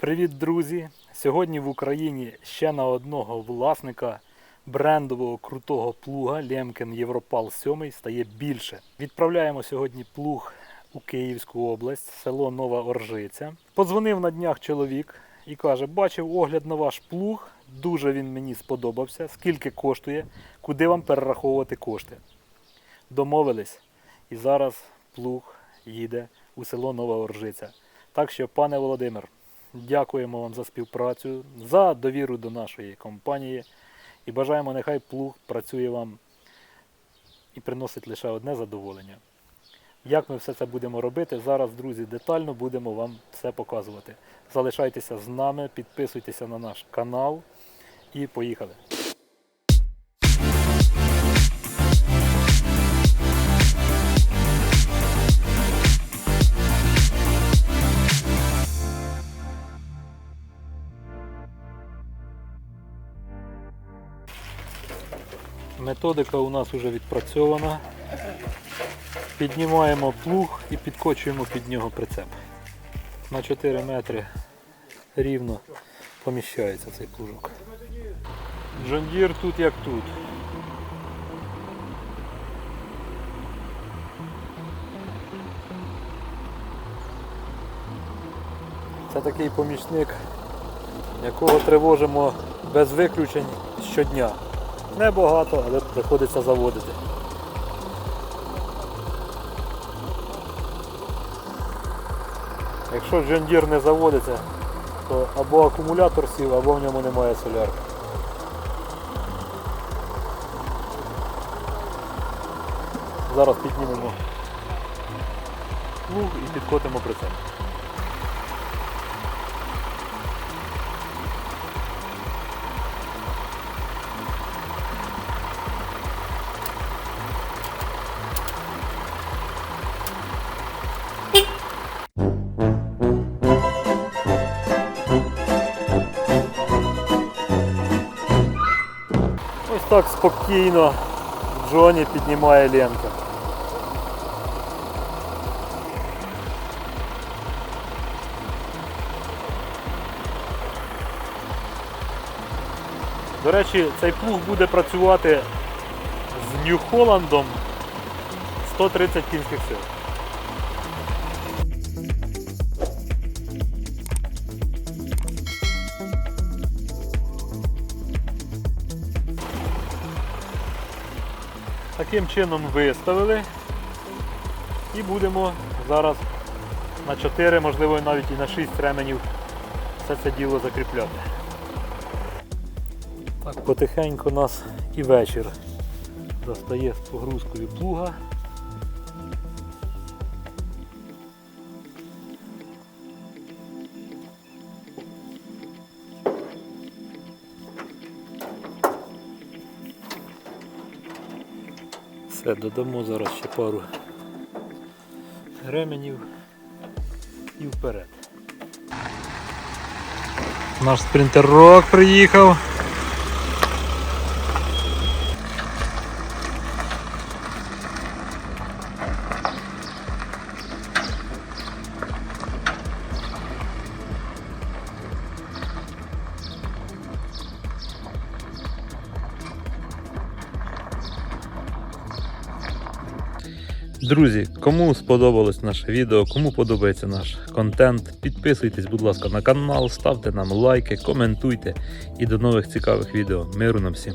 Привіт, друзі! Сьогодні в Україні ще на одного власника брендового крутого плуга Лемкен Європал 7 стає більше. Відправляємо сьогодні плуг у Київську область, село Нова Оржиця. Подзвонив на днях чоловік і каже: бачив огляд на ваш плуг, дуже він мені сподобався. Скільки коштує, куди вам перераховувати кошти. Домовились, і зараз плуг їде у село Нова Оржиця. Так що, пане Володимир, дякуємо вам за співпрацю, за довіру до нашої компанії і бажаємо, нехай плуг працює вам і приносить лише одне задоволення. Як ми все це будемо робити, зараз, друзі, детально будемо вам все показувати. Залишайтеся з нами, підписуйтеся на наш канал і поїхали. Методика у нас вже відпрацьована. Піднімаємо плуг і підкочуємо під нього прицеп. На 4 метри рівно поміщається цей плужок. Джондір тут як тут. Це такий помічник, якого тривожимо без виключень щодня. Небагато, але приходиться заводити. Якщо Deere не заводиться, то або акумулятор сів, або в ньому немає солярки. Зараз піднімемо плуг і підкотимо прицеп. Так спокійно Джоні піднімає Ленка. До речі, цей плуг буде працювати з Нью-Холландом 130 кінських сил. Таким чином виставили і будемо зараз на 4, можливо навіть і на 6 ременів все це діло закріпляти. Так, потихеньку нас і вечір застає з погрузкою плуга. Все, додамо зараз ще пару ременів і вперед. Наш спринтер рок приїхав. Друзі, кому сподобалось наше відео, кому подобається наш контент, підписуйтесь, будь ласка, на канал, ставте нам лайки, коментуйте і до нових цікавих відео. Миру нам всім!